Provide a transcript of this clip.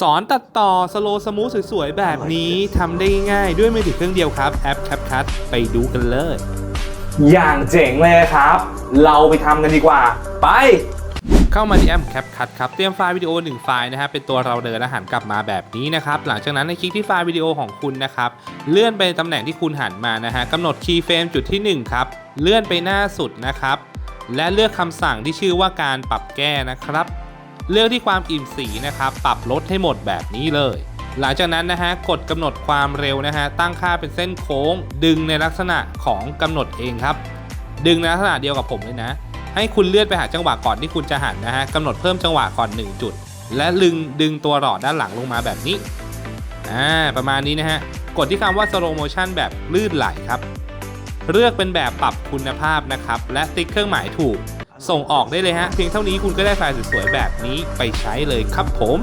สอนตัดต่อสโลสมูทสวยๆ แบบนี้ทำได้ง่ายๆด้วยมือถือเครื่องเดียวครับ แอป CapCut ไปดูกันเลย อย่างเจ๋งเลยครับ เราไปทำกันดีกว่า ไป เข้ามาที่แอป CapCut ครับเตรียมไฟล์วิดีโอ 1 ไฟล์นะฮะเป็นตัวเราเดินและหันกลับมาแบบนี้นะครับ หลังจากนั้นในคลิกที่ไฟล์วิดีโอของคุณนะครับ เลื่อนไปตำแหน่งที่คุณหันมานะฮะกำหนดคีย์เฟรมจุดที่ 1 ครับ เลื่อนไปหน้าสุดนะครับ และเลือกคำสั่งที่ชื่อว่าการปรับแก้นะครับ เลือกที่ความอิ่มสีนะครับปรับลดให้หมดแบบนี้เลย หลังจากนั้นนะฮะกดกำหนดความเร็วนะฮะตั้งค่าเป็นเส้นโค้ง ดึงในลักษณะของกำหนดเองครับ ดึงในลักษณะเดียวกับผมเลยนะ ให้คุณเลื่อนไปหาจังหวะก่อนที่คุณจะหันนะฮะกำหนดเพิ่มจังหวะก่อน 1 จุด และลึงดึงตัวหลอดด้านหลังลงมาแบบนี้อ่าประมาณนี้นะฮะกดที่คำว่า slow motion แบบลื่นไหลครับเลือกเป็นแบบปรับคุณภาพนะครับ และติ๊กเครื่องหมายถูก ส่งออกได้เลยฮะ เพียงเท่านี้คุณก็ได้ไฟล์สวยๆแบบนี้ไปใช้เลยครับผม